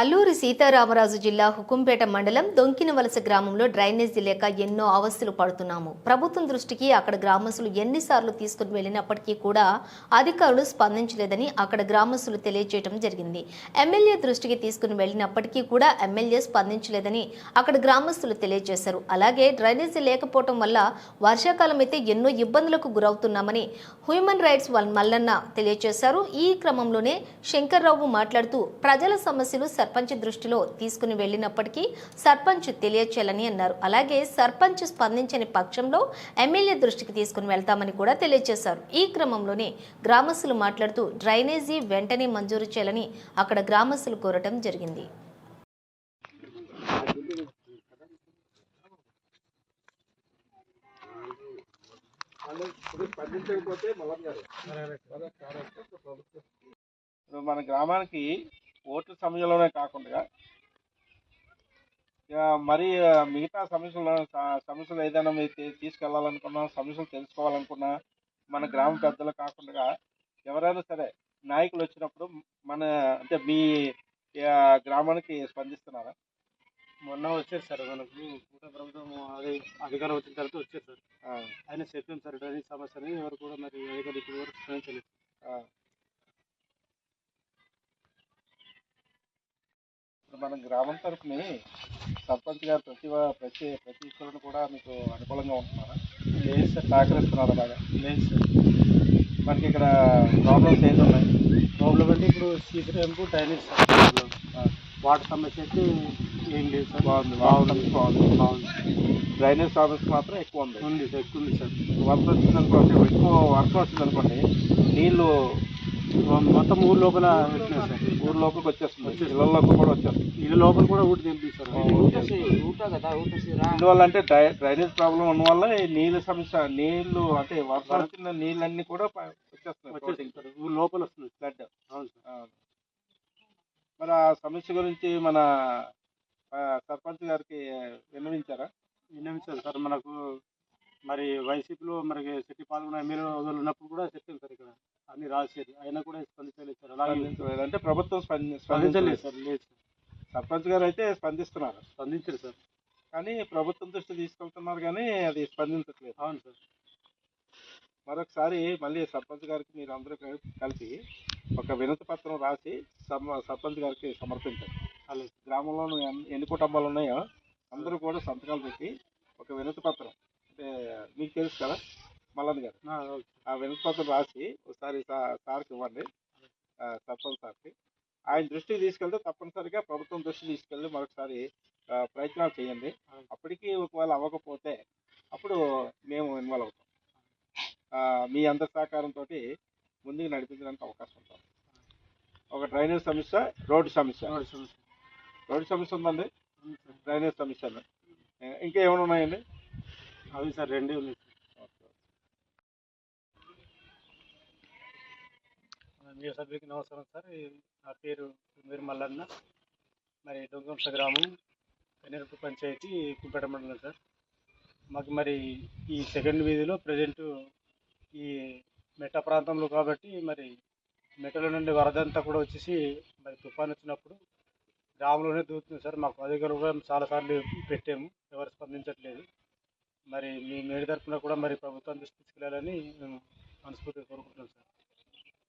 అల్లూరి సీతారామరాజు జిల్లా హుకుంపేట మండలం దొంకినవలస గ్రామంలో డ్రైనేజీ లేక ఎన్నో అవస్థలు పడుతున్నాము. ప్రభుత్వం దృష్టికి అక్కడ గ్రామస్తులు ఎన్నిసార్లు తీసుకుని వెళ్ళినప్పటికీ కూడా అధికారులు స్పందించలేదని అక్కడ గ్రామస్తులు తెలియజేయడం జరిగింది. ఎమ్మెల్యే దృష్టికి తీసుకుని వెళ్ళినప్పటికీ కూడా ఎమ్మెల్యే స్పందించలేదని అక్కడ గ్రామస్తులు తెలియజేశారు. అలాగే డ్రైనేజీ లేకపోవడం వల్ల వర్షాకాలం అయితే ఎన్నో ఇబ్బందులకు గురవుతున్నామని హ్యూమన్ రైట్స్ మల్లన్న తెలియజేశారు. ఈ క్రమంలోనే శంకర్రావు మాట్లాడుతూ ప్రజల సమస్యలు సర్పంచ్ దృష్టిలో తీసుకుని వెళ్ళినప్పటికీ సర్పంచ్ తెలియచేయాలని అన్నారు. అలాగే సర్పంచ్ స్పందించని పక్షంలో ఎమ్మెల్యే దృష్టికి తీసుకుని వెళ్తామని కూడా తెలియజేశారు ఈ క్రమంలోనే గ్రామస్తులు మాట్లాడుతూ డ్రైనేజీ వెంటనే మంజూరు చేయాలని అక్కడ గ్రామస్తులు కోరటం జరిగింది. మన గ్రామానికి ఓట్ల సమయంలోనే కాకుండా మరి మిగతా సమస్యలు సమస్యలు ఏదైనా మీరు తీసుకెళ్ళాలనుకున్నా సమస్యలు తెలుసుకోవాలనుకున్నా మన గ్రామ పెద్దలు కాకుండా ఎవరైనా సరే నాయకులు వచ్చినప్పుడు మన అంటే మీ గ్రామానికి స్పందిస్తున్నారా? మొన్న వచ్చారు సార్ మనకు కూడా ప్రభుత్వం అదే అధికారం వచ్చిన తర్వాత వచ్చారు సార్. ఆయన చెప్పాం సార్ డ్రైనేజ్ సమస్యని ఎవరు కూడా మరి అధికారులు ఇప్పుడు వరకు స్పందించలేదు ఆ. ఇప్పుడు మన గ్రామం తరఫుని సర్పంచ్ గారు ప్రతి ప్రతి ప్రతి విషయంలో కూడా మీకు అనుకూలంగా ఉంటున్నారా? లేదు సార్. సహకరిస్తున్నారా బాగా? లేదు సార్. మనకి ఇక్కడ ప్రాబ్లమ్స్ ఏది ఉన్నాయి? ప్రాబ్లం అంటే ఇప్పుడు సీసీ ర్యాంపు డ్రైనేజ్ వాటర్ సమస్య అయితే ఏం లేదు సార్. బాగుంది. బాగుంది. బాగుంది. బాగుంది. డ్రైనేజ్ సమస్య మాత్రం ఎక్కువ ఉంది ఉంది సార్. ఎక్కువ ఉంది సార్. వర్షం వచ్చింది అనుకోండి ఎక్కువ వర్షం వచ్చింది అనుకోండి నీళ్ళు మొత్తం ఊరు లోపల సార్. ఊరు లోపలికి వచ్చేస్తుంది. ఇళ్ళలోకి కూడా వచ్చేస్తుంది. ఇల్లు లోపల కూడా ఊటి తెంపిస్తారు ఇందువల్ల అంటే డ్రై- డ్రైనేజ్ ప్రాబ్లం ఉన్న వల్ల నీళ్ళ సమస్య నీళ్ళు అంటే వర్షం వచ్చిన నీళ్ళన్నీ కూడా వచ్చేస్తున్నాయి ఊరు లోపల వస్తుంది. ఫ్లడ్ అవును సార్. మరి ఆ సమస్య గురించి మన సర్పంచ్ గారికి విన్నవించారా? విన్నవించాలి సార్. మనకు మరి వైసీపీలో మనకి సిటీ పాల్గొన్న ఎమ్మెల్యే ఉన్నప్పుడు కూడా చెప్పాను సార్ ఇక్కడ. అన్ని రాసేది అయినా కూడా స్పందించలేదు సార్. అలాగే. అంటే ప్రభుత్వం స్పంది- స్పందించలేదు సార్ లేదు సార్. సర్పంచ్ గారు అయితే స్పందిస్తున్నారు. స్పందించరు సార్. కానీ ప్రభుత్వం దృష్టి తీసుకెళ్తున్నారు కానీ అది స్పందించట్లేదు. అవును సార్. మరొకసారి మళ్ళీ సర్పంచ్ గారికి మీరు అందరూ కలిపి ఒక వినతి పత్రం రాసి సర్పంచ్ గారికి సమర్పించండి. అలాగే గ్రామంలో ఎన్ని- కుటుంబాలు ఉన్నాయో అందరూ కూడా సంతకాలు పెట్టి ఒక వినతి పత్రం మీకు తెలుసు కదా? మల్లన్ గారు. ఆ, ఓకే. ఆ వినతి పత్రం రాసి ఒకసారి సార్కి ఇవ్వండి. సర్పంచ్ సార్కి. ఆయన దృష్టికి తీసుకెళ్తే తప్పనిసరిగా ప్రభుత్వం దృష్టికి తీసుకెళ్ళి మరొకసారి ప్రయత్నాలు చేయండి. అప్పటికి ఒకవేళ అవ్వకపోతే అప్పుడు మేము ఇన్వాల్వ్ అవుతాం. మీ అందరి సహకారంతో ముందుకు నడిపించడానికి అవకాశం ఉంటుంది. ఒక డ్రైనేజ్ సమస్య రోడ్డు సమస్య. రోడ్డు సమస్య. ఉందండి. డ్రైనేజ్ సమస్య ఉంది. ఏ, ఇంకా ఏమైనా ఉన్నాయండి? అవి సార్ రెండే ఉన్నాయి. మీ సభ్యులకి నమస్కారం సార్. నా పేరు మీరు మల్లన్న. మరి దొంగంశ గ్రామం కనేరుపు పంచాయతీ కుంపేట మండలం సార్. మాకు మరి ఈ సెకండ్ వీధిలో ప్రజెంట్ ఈ మెట్ట ప్రాంతంలో కాబట్టి మరి మెట్టల నుండి వరదంతా కూడా వచ్చేసి మరి తుఫాన్ వచ్చినప్పుడు గ్రామంలోనే దూకుతుంది సార్. మాకు అధికారులు కూడా చాలాసార్లు పెట్టాము. ఎవరు స్పందించట్లేదు. మరి మీ మేడి తరఫున కూడా మరి ప్రభుత్వం దృష్టి తీసుకెళ్ళాలని మేము మనస్ఫూర్తిగా కోరుకుంటున్నాం సార్.